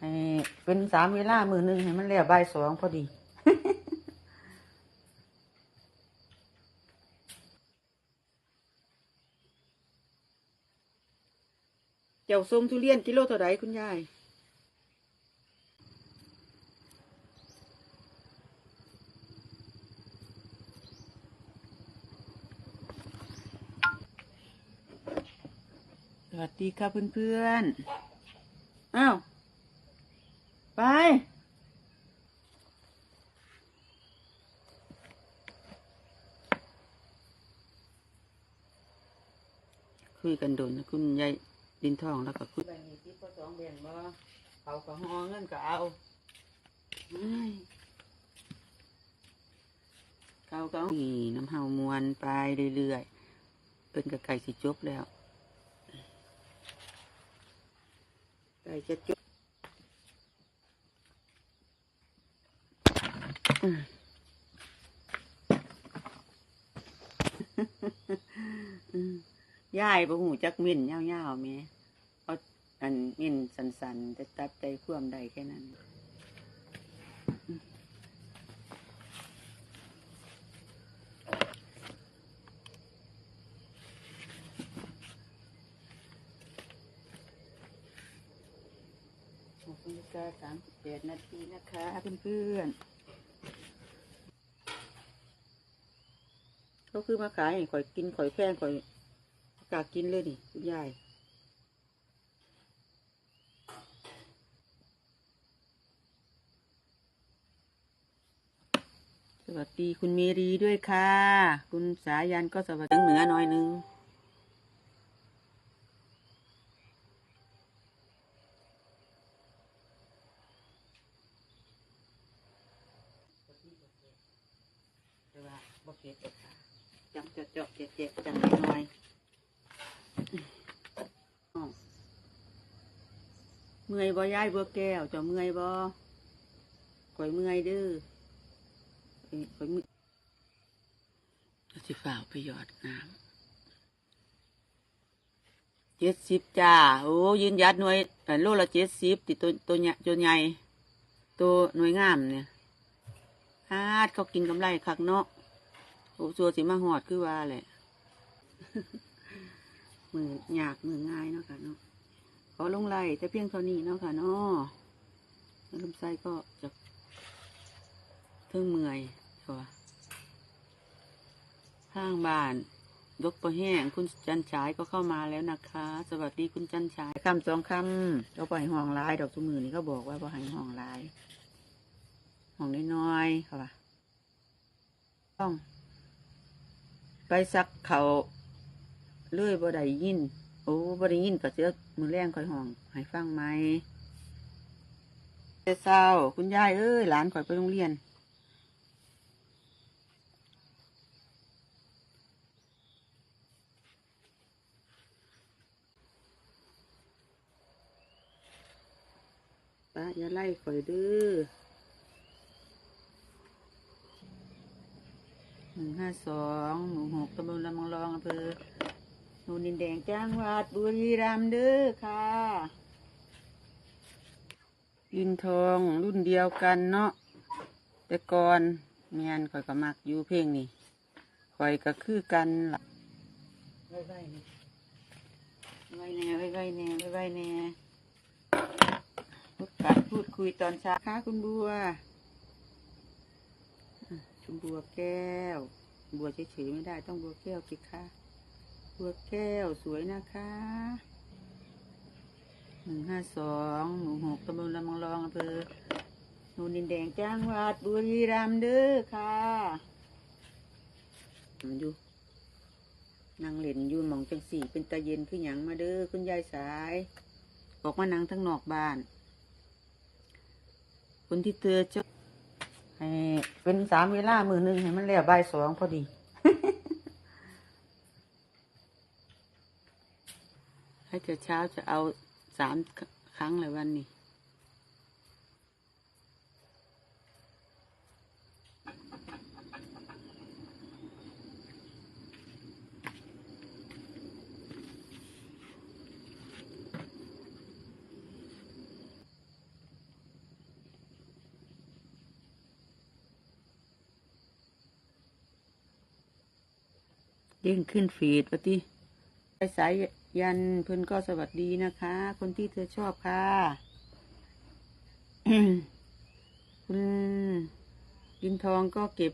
ให้เป็นสามเวลามือหนึ่งให้มันแล้วบ่ายสองพอดีเจ้าส้มทุเรียนกิโลเท่าไรคุณยายสวัสดีค่ะเพื่อนๆ อ้าว ไป คุยกันโดนนะคุณยายดินทองแล้วก็คุยแบบนี้ที่พอสองแบ่งบ่เขาก็หอเงินก็เอาเอ้ยเขาก็เอานี่น้ำเฮามวนไปเรื่อยๆเป็นกระไก่สิจบแล้วไก่จะจบอืมอืม ยายบ่หูจักมิ่นยาวๆแม่เอาอันมิ่นสันๆแต่ตัดใจความใดแค่นั้นอืมหกนาฬิกาสามสิบแปดนาทีนะคะเพื่อนๆเขาคือมาขายให้ข่อยกินข่อยแพงข่อย กล้ากินเลยนี่คุณยายสวัสดีคุณเมรีด้วยค่ะ คุณสายันก็สวัสดีเหนือหน่อยหนึงแต่ว่าบ่เก็บค่ะจังเจาะเจาะเจ็บเจ็บจังนิดหน่อยอ้าวเมื่อยบ่ย้ายบัวแก้วจ้าเมื่อยบ่ข่อยเมื่อยเด้อเอ้ยข่อยเมื่อยเราสิฝ่าวไปหยอดน้ำเจ็ดสิบจ้า โอ้ยืนยัดหน่วยเอ่อโลละเจ็ดสิบติตัวตัวใหญ่ตัวใหญ่ตัวหน่วยงามเนี่ยฮาดเขากินกำไรคักเนาะโอ้ชัวสิมาหอดคือว่าแหละมือหยากมือง่ายเนาะค่ะเนาะ ขอลงไล่แต่เพียงเท่านี้เนาะค่ะเนาะล้วลำไส้ก็จะเทิงเมื่อยค่ะข้างบ้านยกประแห้งคุณจันฉายก็เข้ามาแล้วนะคะ สวัสดีคุณจันฉายคำสองคำเราปล่อยห้องลาย ดอกทุกมือนี่เขาบอกว่าปล่อยห้องลายห้องน้อยๆค่ะต้อง ไปซักเขาเลื่อยบ่ได้ยิน โอ้บ่ได้ยินก็เสีย มือแรงคอยห้องให้ฟังไหมแต่เศร้าคุณยายเอ้ยหลานคอยไปโรงเรียนป้าอย่าไล่ข่อยเด้อหนึ่งห้าสองหมู่หกตำบลลำมังรองอำเภอ นูนินแดงจังหวัดบุรีรัมย์เด้อค่ะยินทองรุ่นเดียวกันเนาะแต่ก่อนเมียนข่อยก็มักอยู่เพลงนี่ข่อยก็คือกันล่ะไว้ไว้นี่ไว้แน่ไว้ไว้แน่ไว้ไว้แน่พูดกันพูดคุยตอนเช้าค่ะคุณบัวคุณบัวแก้ว บัวเฉยๆไม่ได้ต้องบัวแก้วสิคะ บัวแก้วสวยนะคะหนึ่งห้าสองหมู่หกตำบลลำมังรองอำเภอโนนดินแดงจังหวัดบุรีรัมย์เด้อค่ะมันอยู่นางเหล่นยูนหมองจังสี่ เป็นตาเย็นคือหยังมาเด้อคุณยายสายออกมานั่งทั้งนอกบ้าน คนที่เตือเจ้าให้เป็นสามเวลามือหนึ่งให้มันแล้วบ่ายสองพอดีาจะเช้าจะเอาสามครั้งเลยวันนี้เด้งขึ้นฟีดปะติไปสาย ยันเพิ่อนก็สวัสดีนะคะ คนที่เธอชอบค่ะ คุณดินทองก็เก็บ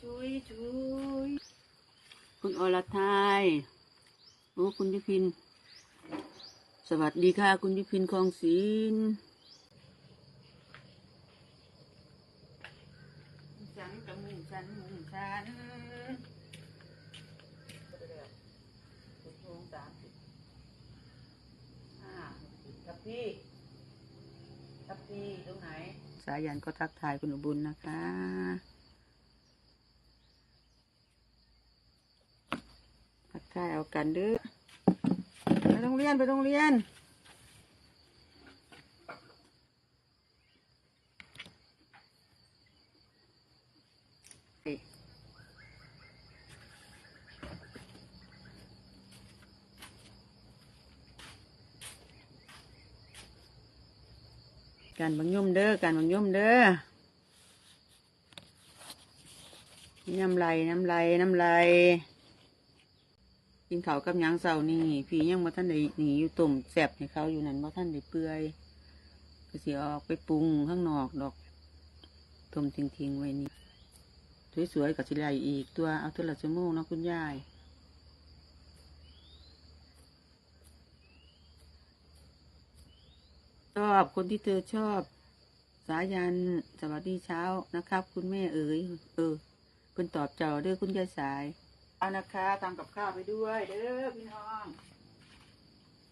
จุยจุยคุณอรไทยโอ้คุณยุพิน สวัสดีค่ะ คุณยุพินคลองศิลป์ฉันกับมึงฉันมึงฉันสามสิบห้ากับพี่กับพี่ตรงไหน สา ยันก็ทักทายคุณอุบุญนะคะ ทักทายเอากันเด้อไปโรงเรียนไปโรงเรียน การบังย่มเด้อการบังย่มเด้อน้ำไหลน้ำไหลน้ำไหลกินเขากับยังเสานี่พี่ยังบ่ท่านได้หนีอยู่ตุ่มแสบให้เขาอยู่นั่นบ่ท่านได้เปื่อยก็สิออกไปปรุงข้างนอกดอกต้มทิ้งๆไว้นี่สวยๆกับสิไหลอีกตัวเอาตัวละชั่วโมงเนาะคุณยาย ชอบคนที่เธอชอบ สายันสวัสดีเช้านะครับ คุณแม่เอ๋ยเออคุณตอบเจ้าเด้อคุณยายสาย เอานะคะทำกับข้าวไปด้วยเด้อพี่น้อง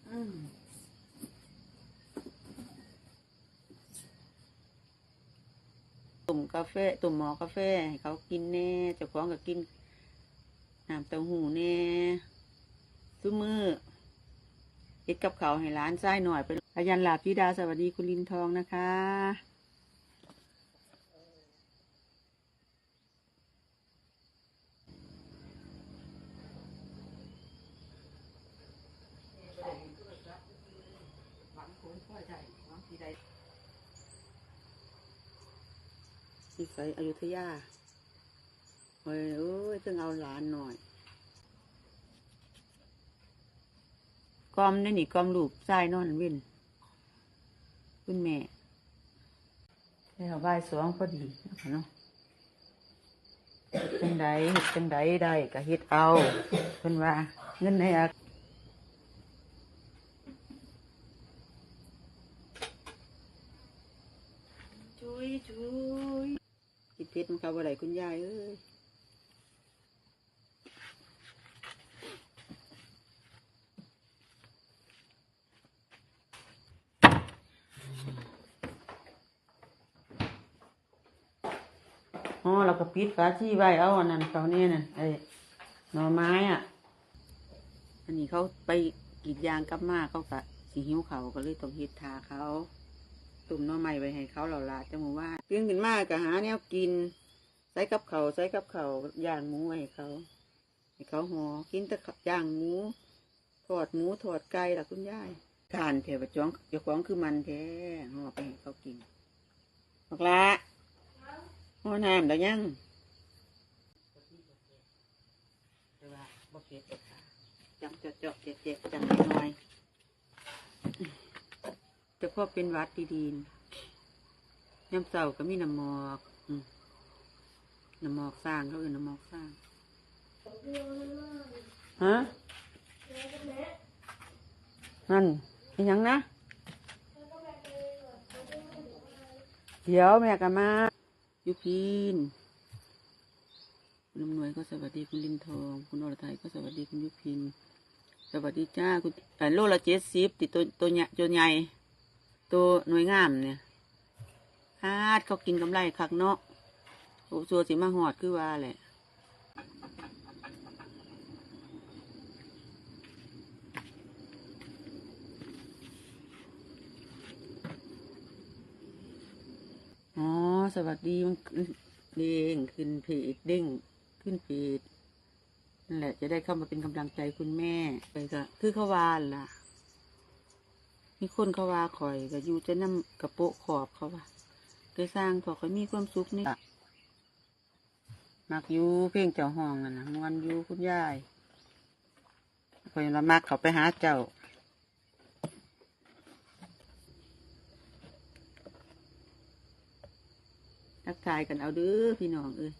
อืมตุ่มกาแฟตุ่มหมอกาแฟให้เขากินแน่เจ้าของก็กินน้ำเต้าหู้แน่ซุ้มือ ดกับเขาให้ร้านไส้หน่อยเป็นอายันหลาบธิดาสวัสดีคุณลินทองนะคะสิไปอยุธยาเฮ้ยเอ้ยต้องเอาหลานหน่อย อมนี่นี่กอมลูกชายนอนเวินคุณแม่แล้วบ่ายสองพอดีนะคะเนาะเฮ็ดจังใดเฮ็ดจังใดได้ก็เฮ็ดเอาเพิ่นว่าเงินในอักจุยจุยกินเพชรมันเข้าบ่ได้คุณยายเอ้ย อ๋อเราก็ปิดฝาชีไว้เอาอันนั้นเขาเนี่ยน่ะไอ้หน่อไม้อะ อันนี้เขาไปกรีดยางกลับมาเขากะสีหิ้วเขาก็เลยต้องเฮ็ดทาเขาตุ่มหน่อไม้ไว้ให้เขาเหล่าลาจังหวะว่าเพียงขึ้นมากก็หาแนวกินใส่กับเขาใส่กับเขาย่างหมูไว้ให้เขาให้เขาห่อกินแต่ข้าวย่างหมูทอดหมูทอดไก่ล่ะคุณยายทานแถวจ้องเจ้าของคือมันแท้ห่อไปให้เขากินบอกละ ห้อน้ำแล้วยังแต่ว่าบ่เผ็ดค่ะจังเจาะเจาะเจ็บเจ็บจังน้อยๆแต่พอเป็นหวัดดีๆน้ำเสาก็มีน้ำหมอกอืมน้ำหมอกสร้างเขาเอื่นน้ำหมอกสร้าง ฮะนั่นเป็นหยังนะ เดี๋ยวแม่กันมา ยุพินคุณอำนวยก็สวัสดีคุณลินทอง คุณอรไทยก็สวัสดีคุณยุพิน สวัสดีจ้าคุณโลละเจ็ดสิบติดตัวตัวใหญ่ตัวใหญ่ตัวหน่วยงามเนี่ยอาดเขากินกำไรคักเนาะโอ้สัวสิมาหอดคือว่าแหละ สวัสดีมันเด้งขึ้นเพจเด้งขึ้นเพจนั่นแหละ จะได้เข้ามาเป็นกำลังใจคุณแม่ไปก็คือเขาวานล่ะ มีคนเขาวาคอยก็อยู่จะนำกระโปะขอบเขาว่าเคยสร้างพอคอยมีความสุขนี่มักยูเพ่งเจ้าห้องนั่นนะมวนยูคุณยายคอยละมักเขาไปหาเจ้า ทักทายกันเอาเด้อพี่น้องเอ้ย